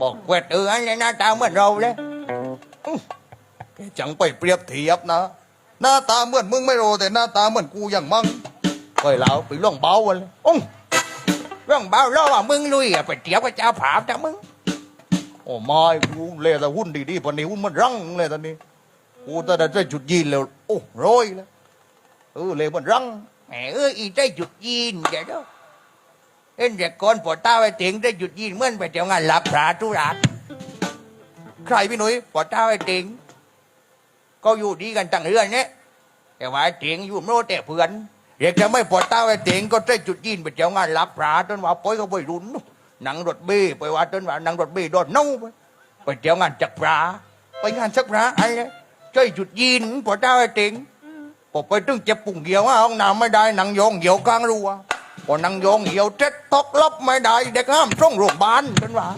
บอกเวทเอออันนี้หน้าตาเหมือนเราเลยอื้อแกจังไปเปรียบเทียบนะ หน้าตาเหมือนมึงไม่รู้แต่หน้าตาเหมือนกูอย่างมั่งไปแล้วไปล่องเบาวันเลยอุ้งเรื่องเบาแล้วว่ามึงลุยอะไปเทียบกับเจ้าผาบนะมึง โอ้ไม่กูเลยแต่หุ้นดีๆพอนี้หุ้นมันรังเลยตอนนี้กูตอนนั้นได้จุดยีนแล้วโอ้ร้อยแล้วเออเลยมันรังแหมเอออีได้จุดยีนเดี๋ยวเด้อ เอ็นเด็กคนปวดต้าไปถึงได้จุดยีนเมื่อนไปเที่ยวงานหลับพระทุรักใครพี่หนุ่ยปวดต้าไปถึงก็อยู่ดีกันตั้งเรื่อนเนี่ยแต่ว่าไอ้ถึงอยู่โน่แต่เพื่อนเด็กจะไม่ปวดต้าไปถึงก็ได้จุดยีนไปเที่ยวงานหลับพระจนว่าป้อยก็ไปรุนหนังรถเบ้ไปว่าจนว่าหนังรถเบ้โดนเน่าไปเที่ยวงานจักพราไปงานจักพราไอ้เนี่ยช่วยจุดยีนปวดต้าไปถึงพอไปตึงเจ็บปุ่งเหี่ยวห้องน้ำไม่ได้หนังโยงเหี่ยวกลางรัว พอหนังโยงเหี่ยวเจ็ดตกลบไม่ได้ เด็กห้ามส่งโรงพยาบาลจนว่า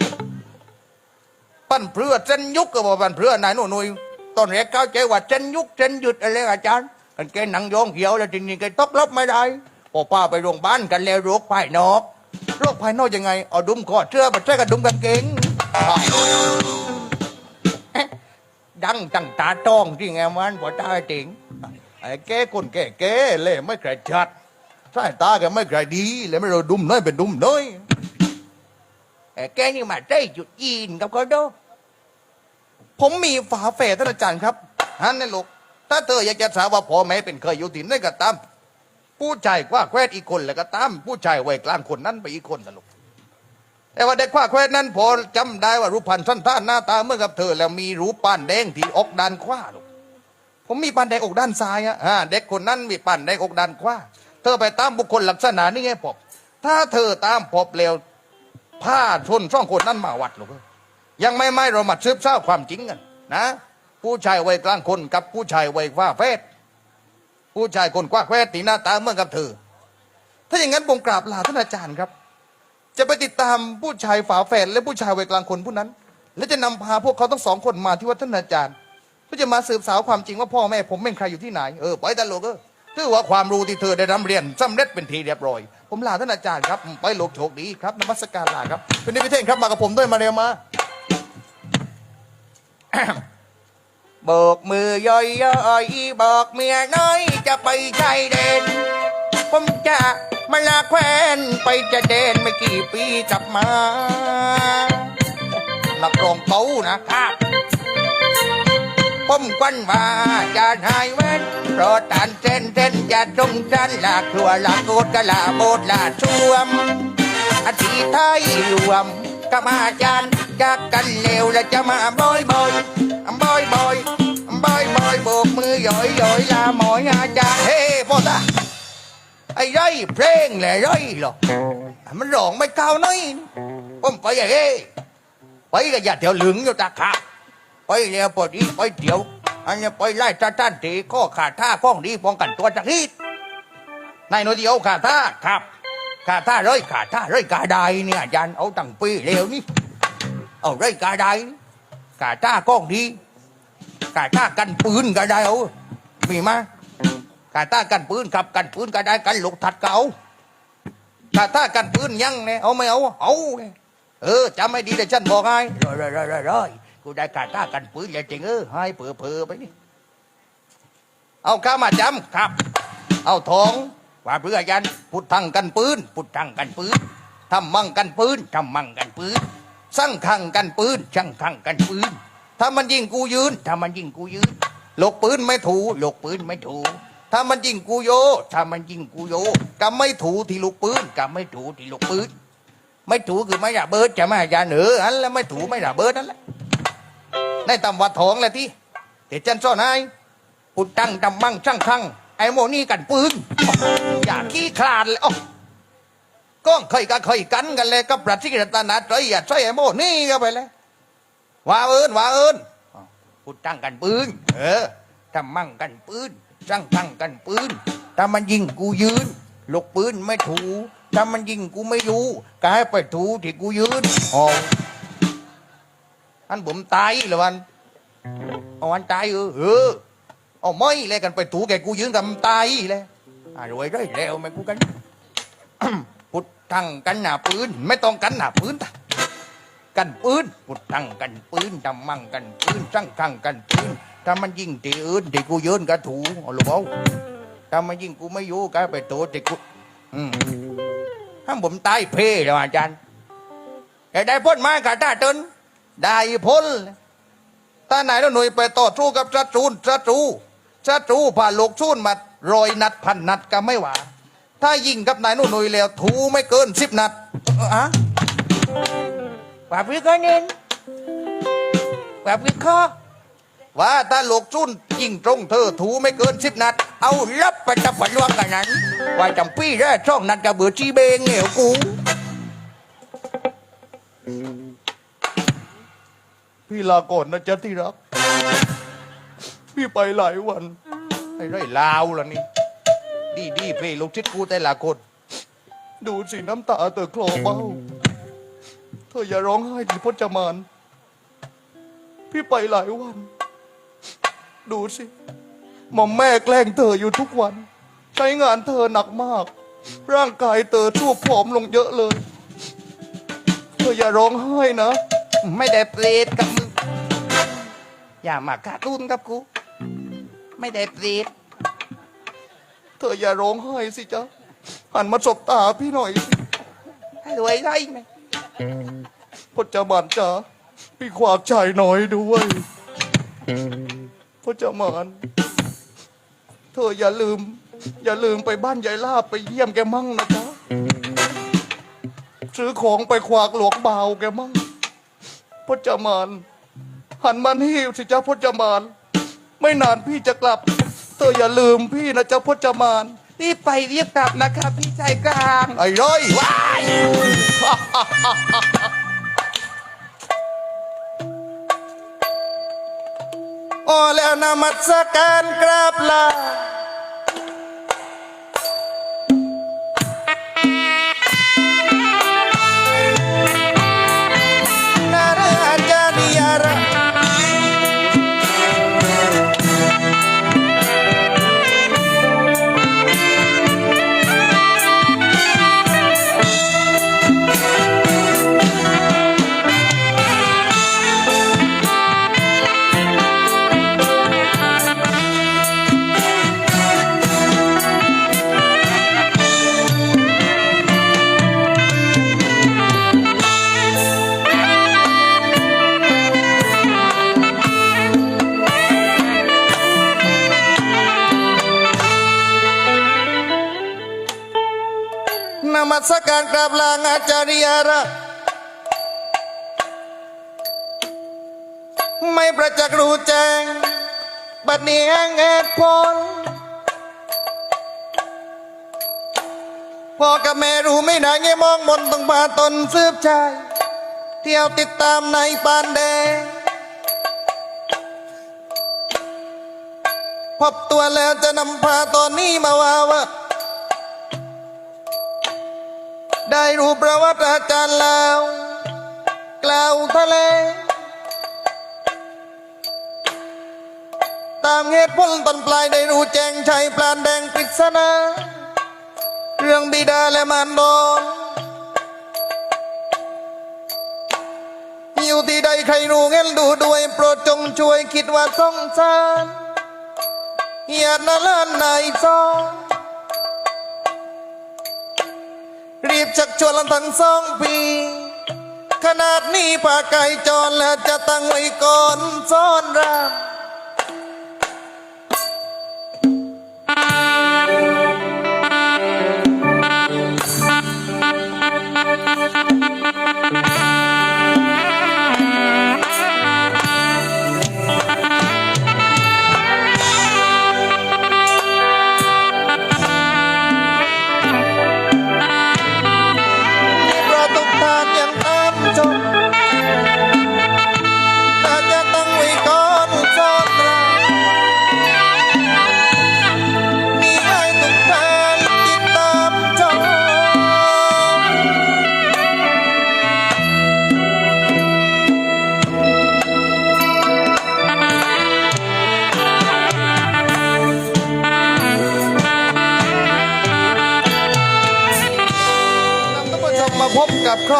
ปั้นเพื่อเส้นยุกก็บอกปั้นเพื่อนายหนุ่ยตอนแรกเข้าใจว่าเส้นยุกเส้นหยุดอะไรอาจารย์กันแกหนังโยงเหี่ยวแล้วทีนี้แกตกลบไม่ได้พอป้าไปโรงพยาบาลกันแล้วโรคภายนอกโรคภายนอกยังไงเอาดุมคอเสื้อมาใส่กับดุมกางเกงดังตั้งตาต้องที่ไงมันพอตาจริงไอ้แกคนแก่แกเลยไม่เคยชัด สายตาแกไม่เคยดีเลยไม่รู้ดุมน้อยเป็นดุมน้อยไอ้แกนี่มาได้จุดยีนกับเขาดูผมมีฝาแฝดท่านอาจารย์ครับฮันนี่ลูกถ้าเธออยากจะทราบว่าพ่อแม่เป็นเคยอยู่ที่ไหนก็ตามผู้ชายกว่าแควดอีกคนแล้วก็ตามผู้ชายวัยกลางคนนั้นไปอีกคนนะลูกแต่ว่าเด็กขว้าแควดนั้นพอจำได้ว่ารูปพันธ์สันท่านหน้าตาเหมื่อนกับเธอ แล้วมีรูปป้านแดงที่อกด้านขว้าลูกผมมีปันแดงอกด้านซ้ายอะอ่าเด็กคนนั้นมีป้านแดงอกด้านขว้า เธอไปตามบุคคลลักษณะนี่ไงพบถ้าเธอตามพบแล้วผ้าชนสองคนนั้นมาวัดลูกเอ้ยยังไม่ไม่เรามาสืบทราความจริงกันนะ ผู้ชายวัยกลางคนกับผู้ชายวัยฟ้าแฟดผู้ชายคนกว้าแควดที่หน้าตาเหมื่อนกับเธอ ถ้าอย่างนั้นผมกราบลาท่านอาจารย์ครับ จะไปติดตามผู้ชายฝาแฝดและผู้ชายวัยกลางคนผู้นั้น และจะนำพาพวกเขาทั้งสองคนมาที่วัดท่านอาจารย์เพื่อจะมาสืบสาวความจริงว่าพ่อแม่ผมเป็นใครอยู่ที่ไหนเออไปตลกเออ ถือว่าความรู้ที่เธอได้รำเรียนสำเร็จเป็นทีเรียบร้อย ผมลาท่านอาจารย์ครับ ไปโลกโชคดีครับนมัสการลาครับเป็นนิพิเทศครับมากับผมด้วยมาเร็วมาบิกมือย่อยย่อยบอกเมียน้อยจะไปชายแดนผมจะมาลาแควนไปจะเดนไม่กี่ปีกลับมานักรองเต้านะครับ ผมควันว่าจะหายเว้นเพราะตานเส้นเส้นจะตรงจันละครัวละโกดกะละโบดละช่วมอาทิไทยรวมกับอาจารย์จากกันเร็วแล้วจะมาบอยบอยบอยบอยบอยบอยโบกมือหย่อยหย่อยลาหมอยอาจารย์เฮ้พ่อตาไอ้ไรเพลงแหละไรหรอกมันร้องไม่เก้าน้อยผมไปอย่างเฮ้ไปก็อย่าเที่ยวหลึงอยู่ตาขา ไปแล้วพอดีไปเที่ยว อันนี้ไปไล่ตาท่านตีข้อขาดท่าข้องดีป้องกันตัวจากฮีดนายโนเดียวขาดท่าครับขาท่าร้อยขาท่าร้อยกาไดเนี่ยอาจารย์เอาตั้งปีเร็วนี่เอาร้อยกาไดขาท่ากล้องดีขาท่ากันปืนกาไดเอามีมาขาท่ากันปืนขับกันปืนกาไดกันลูกถัดเก่าขาท่ากันปืนยังเนี่ยเอาไม่เอาเอาเนี่ยเออจำไม่ดีแต่ฉันบอกให้ร้อยร้อยร้อยร้อยร้อย กูได้ขาท่ากันปืนแล้วจริงเออให้เผื่อเผื่อไปนี่ เอาข้ามาจำครับ เอาทองว่าเพื่อยันพุทธังกันปืนพุทธังกันปืนทำมั่งกันปืนทำมั่งกันปืนสั่งขังกันปืนสั่งขังกันปืนถ้ามันยิงกูยืนถ้ามันยิงกูยืนหลกปืนไม่ถูหลกปืนไม่ถูถ้ามันยิงกูโย ถ้ามันยิงกูโยก็ไม่ถูที่ลูกปืนก็ไม่ถูที่ลูกปืนไม่ถูคือไม่ระเบิดจะไม่อาจารย์เอออันแล้วไม่ถูไม่ระเบิดนั่นแหละ ในตำวัดทองแหละที่เดี๋ยวจันซ่อนให้ปุดตั้งดำมั่งช่างคังไอ้โมนี่กันปืนอย่าขี้คลาดเลยอ๋อก้องเคยกันเคยกันกันเลยกับปรัชญาตนาใจอย่าใช่ไอ้โมนี่ก็ไปเลยว่าเอิญว่าเอิญอ๋อปุดตั้งกันปืนเออทำมั่งกันปืนช่างคังกันปืนถ้ามันยิงกูยืนลูกปืนไม่ถูถ้ามันยิงกูไม่อยู่ก็ให้ไปถูที่กูยืนอ๋อ อันผมตายเลยวันเอาวันตายเออเออเอาไม่เลยกันไปถูแกกูยืนกับมันตายเลยอ่ารวยได้แล้วไหมกูกันพุทธังกันหนาปืนไม่ต้องกันหนาปืนตะกันปืนพุดตั้งกันปืนทำมั่งกันปืนสั่งขังกันปืนถ้ามันยิงที่อื่นที่กูยืนก็ถูเอาลูกเอาถ้ามันยิงกูไม่อยู่ก็ไปโตที่กูอืมถ้าผมตายเพแล้วอาจารย์แต่ได้พ้นมากะตาเติน ได้พ้นถ้านายแล้วหน่วยไปต่อสู้กับศัตรูศัตรูศัตรูผ่านโลกชูนมารอยนัดพันนัดก็ไม่หวาถ้ายิงกับนายนุ่นหน่วยแล้วถูไม่เกินสิบนัดเอออะว่าพี่ก็เน้นว่าพี่ข้อว่าถ้าโลกชุนยิงตรงเธอถูไม่เกินสิบนัด เอารับไปตะปันว่ากันนั้นว่าจำปี้ได้ช่องนัดกับเบือจีเบงเหนียวกู พี่ลาก่อนนะจ๊ะที่รัก พี่ไปหลายวัน ไอ้ไรลาวล่ะนี่ ดีดีเพลลูกชิดกูแต่ละคน ดูสิน้ำตาเธอคลอเบ้า เธออย่าร้องไห้ดิพจมาน พี่ไปหลายวัน ดูสิหมอมแม่แกล้งเธออยู่ทุกวัน ใช้งานเธอหนักมาก ร่างกายเธอทั่วผอมลงเยอะเลย เธออย่าร้องไห้นะ ไม่ได้เปรตกับมึงอย่ามาการ์ตูนกับกู ไม่ได้เปรตเธออย่าร้องไห้สิจ๊ะหันมาสบตาพี่หน่อยสิให้รวยได้ไหมพจมานจ๋าพี่ขวากชายน้อยด้วยพจมานเธออย่าลืม อย่าลืมไปบ้านยายลาบไปเยี่ยมแกมั่งนะจ๊ะซื้อของไปขวากหลวงเบาแกมั่ง พจมาน หันมานี่สิจ๊ะพจมาน ไม่นานพี่จะกลับ เธออย่าลืมพี่นะจ๊ะพจมาน รีบไปรีบกลับนะครับพี่ชายกลาง ไอ้ร้อยว้ายโอ้แล้วนมัสการกราบลา การกราบลางอาจารยาระ ไม่ประจักษ์รู้แจ้ง บัดนี้แห่งเหตุผลพ่อกับแม่รู้ไม่ได้ไงมองบนต้องพาตนสืบชาย เที่ยวติดตามในปานแดง พบตัวแล้วจะนำพาตอนนี้มาว่าว่า ได้รู้ประวัติอาจารย์แล้ว กล่าวทะเล ตามเหตุผลต้นปลายได้รู้แจ้งชัยปลานแดงปริศนาเรื่องบิดาและมารดอนอยู่ที่ใดใครรู้เงินดูด้วยโปรดจงช่วยคิดว่าสงสารอย่านาลานนายซอง รีบชักชวนทั้งสองปี ขนาดนี้ป่าไก่จรแล้วจะตั้งไว้ก่อนซ่อนราม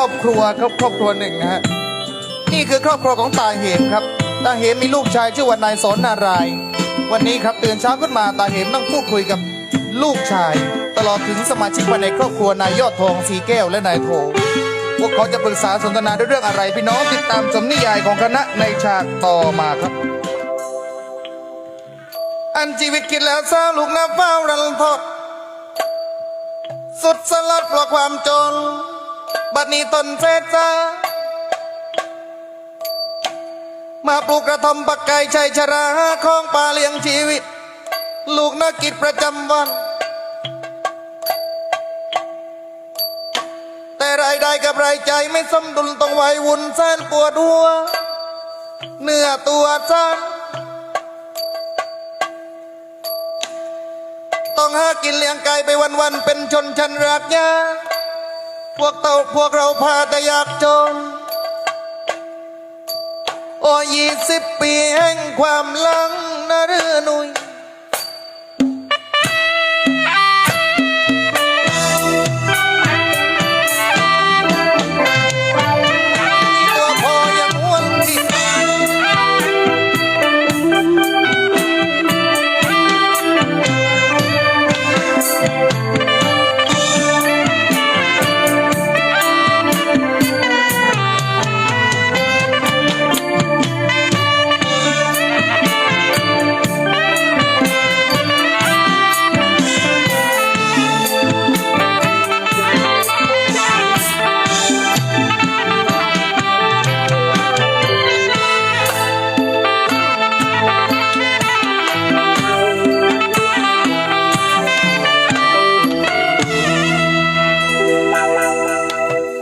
อบครัวครับครอบครัวหนึ่งนะฮะนี่คือครอบครัวของตาเหมครับ ตาเหมมีลูกชายชื่อว่านายสอนนาราย วันนี้ครับตื่นเช้าขึ้นมาตาเหมนั่งพูดคุยกับลูกชาย ตลอดถึงสมาชิกภายในครอบครัวนายยอดทองสีแก้วและนายโทพวกเขาจะปรึกษาสนทนาด้วยเรื่องอะไรพี่น้องติดตามสมนิยายของคณะในฉากต่อมาครับ อันชีวิตคิดแล้วเศร้าลูกน้ำเฝ้ารันทดสุดสลัดเพราะความจน บัดนี้ตนเฟซซามาปลูกกระท่อมปักไก่ชัยชราของป่าเลี้ยงชีวิต ลูกนักกิจประจำวัน แต่รายได้กับรายใจไม่สมดุลต้องไหววุ่นแสนปวดหัวเนื้อตัวจันต้องหากินเลี้ยงไก่ไปวันๆเป็นชนชั้นรักยา พวกเต่าพวกเราพาแต่ยากจน โอ้ยี่สิบปีแห่งความลังนะเรือนุย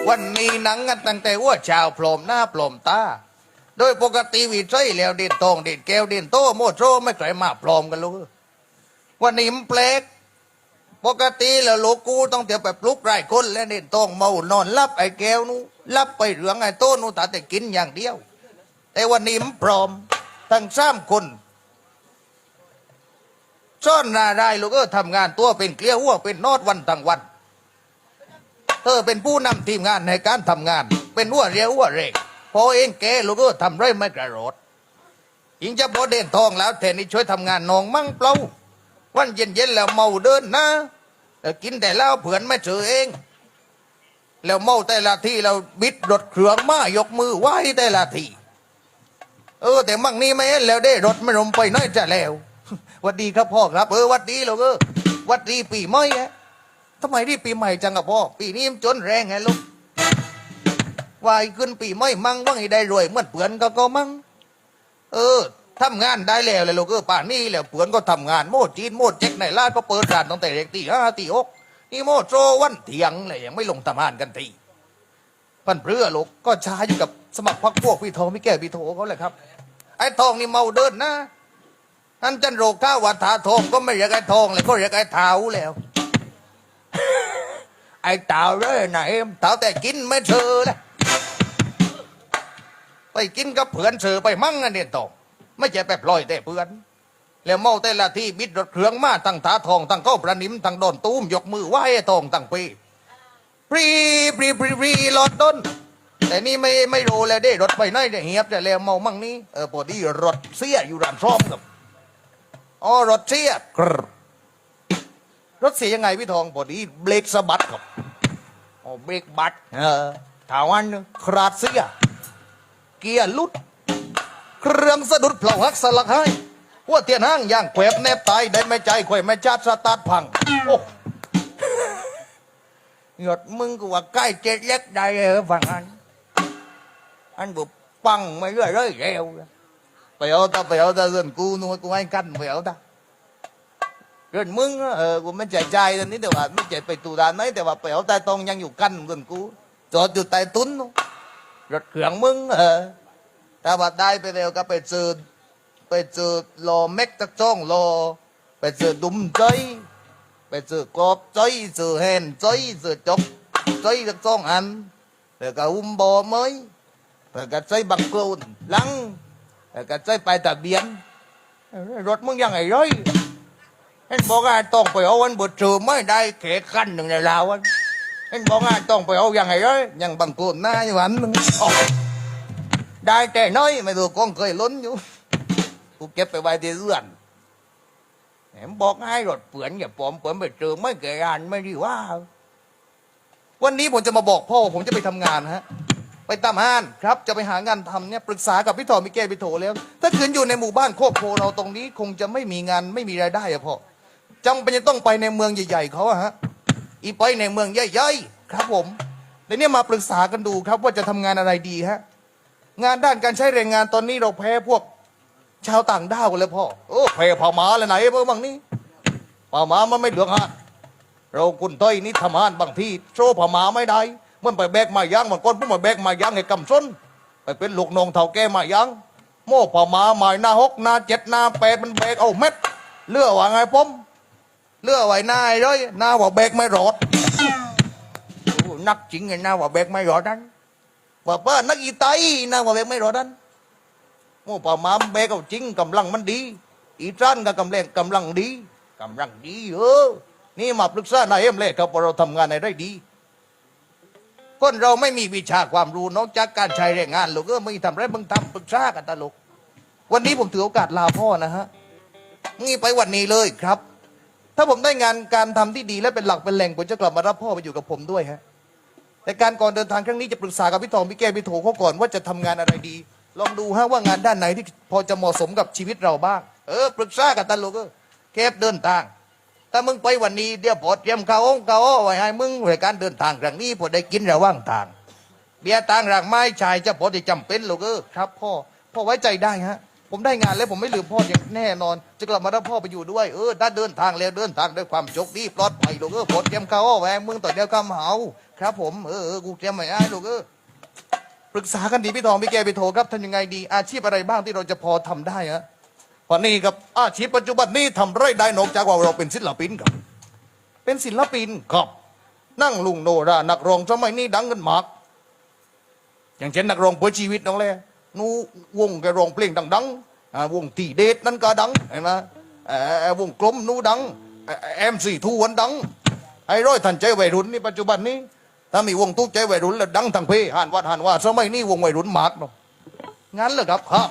วันนี้หนังกันตั้งแต่ว่าชาวโผลมหน้าโผลมตา โดยปกติวีใช่แล้วเด่นทองเด่นแก้วเด่นโตโมโซไม่เคยมาพรมกันเลยวันนี้มันแปลกปกติแล้วลูกกูต้องเดี๋ยวไปปลุกไร่คนแล้วเด่นทองเมานอนรับไอ้แก้วนู้รับไปเหลืองไอ้โตนู้ต่แต่กินอย่างเดียว แต่วันนี้มันพร้อมทั้งสามคนซ่อนหนาได้ลูกเออทำงานตัวเป็นเกลียวหัวเป็นนอดวันทั้งวัน เธอเป็นผู้นำทีมงานในการทำงาน เป็นหัวเรียวหัวเรกพอเองแกลูกก็ทำไรไม่กระโดดยิงจะพอเด่นทองแล้วแทนนี่ช่วยทำงานนองมั่งเปล่าวันเย็นเย็นๆแล้วเมาเดินนะกินแต่เหล้าเผื่อนไม่เจอเอง แล้วเมาแต่ละทีเราบิดรถเครื่องมายกมือไหว้แต่ละทีเออ แต่มั่งนี่ไม่เห็นแล้วได้รถไม่ลมไปน้อยจะแล้ววัดดีครับพ่อครับ เออวัดดีลูกเออวัดดีปีใหม่ฮะ ทำไมที่ปีใหม่จังกับพ่อ ปีนี้มันจนแรงไงลูกวายขึ้นปีใหม่มั่งว่าไงได้รวยเมื่อเปือนก็ก็มั่งเออทำงานได้แล้วเลยลูกเออป่านนี้แล้วเปือนก็ทำงานโมดจีนโมดเจ๊กในร้านก็เปิดร้านตั้งแต่เด็กตีห้าตีหกนี่โมดโซวันเถียงเลยยังไม่ลงทำงานกันทีปันเพื่อลูกก็ช้าอยู่กับสมัครพักพวกพี่โทพี่แก่พี่โทเขาเลยครับ ไอ้ทองนี่เมาเดินนะอันจันโรก้าวัฒาทองก็ไม่เรียกไอ้ทองเลยก็เรียกไอ้เท้าแล้ว ไอ้เต่าเลยนะเอ็มเต่าแต่กินไม่เชอเลยไปกินกับเพื่อนเชอไปมั่งอันนี่ยตองไม่ใช่แบบลอยแต่เพื่อน แล้วเมาแต่ละที่บิดรถเครื่องมาตั้งตาทองตั้งเข้าประนิมตั้งโดนตูมยกมือไหว้ทองตั้งปีปรีปรีปรีปรีรถต้น แต่นี่ไม่ไม่รู้แล้วได้รถไปไหนเนี่ยเฮียบแต่แล้วเมามั่งนี้เออพอดีรถเสียอยู่ร้านซ่อมกับอ๋อรถเสียกรร รถเสียยังไงพี่ทองพอดีเบรกสะบัดครับโอ้เบรกบัดเออถาวันหนึ่งคราดเสียเกียร์หลุด เครื่องสะดุดเผลาหักสลักให้หัวเตียนห้างย่างแขวบแนบตายได้ไม่ใจแขวบไม่จัดสตาร์ทพังโอ้หยดมึงก็ว่าใกล้เจ็ดเล็กได้เลยฝั่งอันอันบุปังไม่เรื่อยเรื่อยเร็วไปเอาตาไปเอาตาเรื่องกูนู่นกูให้กันไปเอาตา เรื่องมึงเออกูไม่ใจใจตอนนี้แต่ว่าไม่ใจไปตูดานไหมแต่ว่าไปเอาใต้ตรงยังอยู่กันเรื่องกูจอดอยู่ใต้ตุ้นรถเครื่องมึงเออถ้าว่าได้ไปเร็วก็ไปเจอไปเจอรอเม็กตะจ้องรอไปเจอดุมใจไปเจอกรอบใจเจอแฮนใจเจอจบใจตะจ้องอันแล้วก็อุ้มบอเมยแล้วก็ใจบักโกนหลังแล้วก็ใจไปตะเบียนรถมึงยังไงร้อย เห็นบอกว่าต้องไปเอาวันบทเจอไม่ได้แค่ขั้นหนึ่งในลาวอะเห็นบอกว่าต้องไปเอาอย่างไรเลยอย่างบังโกนหน้าอย่างนั้นนึงได้แต่น้อยไม่รู้กองเคยล้นอยู่กูเก็บไปไว้ที่เรือนแหมบอกให้รถเปือนอย่าปลอมเปือนไปเจอไม่เกี่ยานไม่ดีว่า วันนี้ผมจะมาบอกพ่อว่าผมจะไปทำงานฮะ ไปตามห้านครับจะไปหางานทำเนี่ยปรึกษากับพี่ถอมิเกลพี่โถแล้ว ถ้าคืนอยู่ในหมู่บ้านโคกโพเราตรงนี้ คงจะไม่มีงานไม่มีรายได้อะพ่อ จำเป็นจะต้องไปในเมืองใหญ่ ๆเขาอะฮะ อีไปในเมืองใหญ่ๆครับผมแต่เนี่ยมาปรึกษากันดูครับว่าจะทำงานอะไรดีฮะ งานด้านการใช้แรงงานตอนนี้เราแพ้พวก ชาวต่างด้าวกันเลยพ่อโอ้แพ้พม่าเลยไหนพิ่งบางนี้พม่ามันไม่เหลืองฮะเราคุณต้อยนี่ทำงานบางที่โชว์ผาหมาไม่ได้มันไปแบกมาย่างบางคนพวกมาแบกมาย่างให้กำซ้นไปเป็นลูกนองเท่าแก่มาย่างโม่ผาหมาหมายหน้าหกหน้าเจ็ดหน้าแปดมันแบกเอาเม็ดเลือว่าไงผม เลือไว้หน้าไอ้ร้อยหน้าว่าแบกไม่รอดนักจริงไงนะว่าแบกไม่รอดนั้นว่าเป้านักอีไตหน้าว่าแบกไม่รอดนั้นโม่ผามามแบกเอาจริงกำลังมันดี อีจ้านก็กำลังกำลังดีกำลังดีเออนี่มาปรึกษานายเอ็มเลยครับว่าเราทำงานในได้ดีคนเราไม่มีวิชาความรู้นอกจากการใช้แรงงานลูกเออไม่ทำไรมึงทำปรึกษากันตลก วันนี้ผมถือโอกาสลาพ่อนะฮะนี่ไปวันนี้เลยครับ ถ้าผมได้งานการทำที่ดีและเป็นหลักเป็นแหล่งผมจะกลับมารับพ่อไปอยู่กับผมด้วยฮะแต่การก่อนเดินทางครั้งนี้จะปรึกษากับพี่ทองพี่แก้พี่โถเขาก่อนว่าจะทำงานอะไรดี ลองดูฮะว่างานด้านไหนที่พอจะเหมาะสมกับชีวิตเราบ้างเออปรึกษากันตลกเออแคบเดินทาง ถ้ามึงไปวันนี้เดี๋ยวพอเตรียมข้าวข้าวไว้ให้มึงในการเดินทางครั้งนี้พอได้กินระหว่างทาง เบียร์ต่างรากไม้ชายจะพอที่จำเป็นลูกเออครับพ่อพ่อไว้ใจได้ฮะ ผมได้งานแล้วผมไม่ลืมพ่ออย่างแน่นอน จะกลับมารับพ่อไปอยู่ด้วยเออถ้เดินทางแล้วเดินทางด้วยความโชคดีปลอดภัยลูกเออพอเตรียมข้าวไว้ให้มึงต่อเดียวกำเหาครับ ผมเออเออกูเตรียมไว้ให้ลูกเออปรึกษากันดีพี่ทองพี่แกพี่โถครับทำยังไงดี อาชีพอะไรบ้างที่เราจะพอทำได้ฮะวันนี้ครับอาชีพปัจจุบันนี้ทำไรได้นอกจากว่าเราเป็นศิลปินครับ เป็นศิลปินครับ นั่งลุงโนรานักร้องสมัยนี้ดังกันมาก อย่างเช่นนักร้องเพื่อชีวิตน้องแลนูวงแกร้องเพลงดังๆ วงตีเดทนั่นก็ดังเห็นไหมเออวงกลมนู้ดังเอ็มสี่ทูวันดังไอ้ร้อยทันใจวัยรุ่นนี่ปัจจุบันนี้ถ้ามีวงทุกใจวัยรุ่นแล้วดังทั้งเพหันวัดหันว่าสมัยนี้วงวัยรุ่นมากเนาะงั้นเหรอครับครับ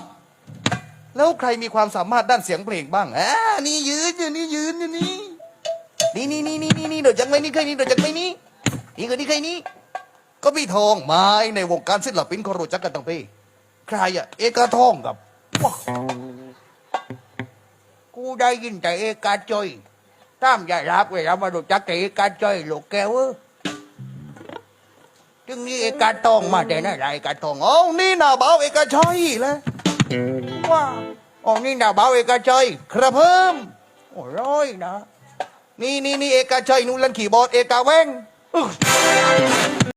แล้วใครมีความสามารถด้านเสียงเพลงบ้างอ่านี่ยืนอยู่นี่ยืนอยู่นี่นี่นี่นี่นี่นี่นี่เดี๋ยวจังไหมนี่เคยนี่เดี๋ยวจังไหมนี่นี่เคยนี่เคยนี่ก็พี่ทองไมาในวงการศิลปินเขารู้จักกันตั้งปีใครอะเอกทองกับ ว้ากูได้ยินแต่เอกาจอยตามยายรับเวลามาดูจักแต่เอกาจอยลูกแก้วเออจึงนี่เอกาตองมาแต่ไหนไรเอกาตองอ๋อนี่นาเบาเอกชัยแล้วว่าอ๋อนี่นาบ่าวเอกาจอยครับเพิ่มโอ้ร้อยนะนี่นี่นี่เอกชัยนู่นเล่นขี่บอดเอกาแวง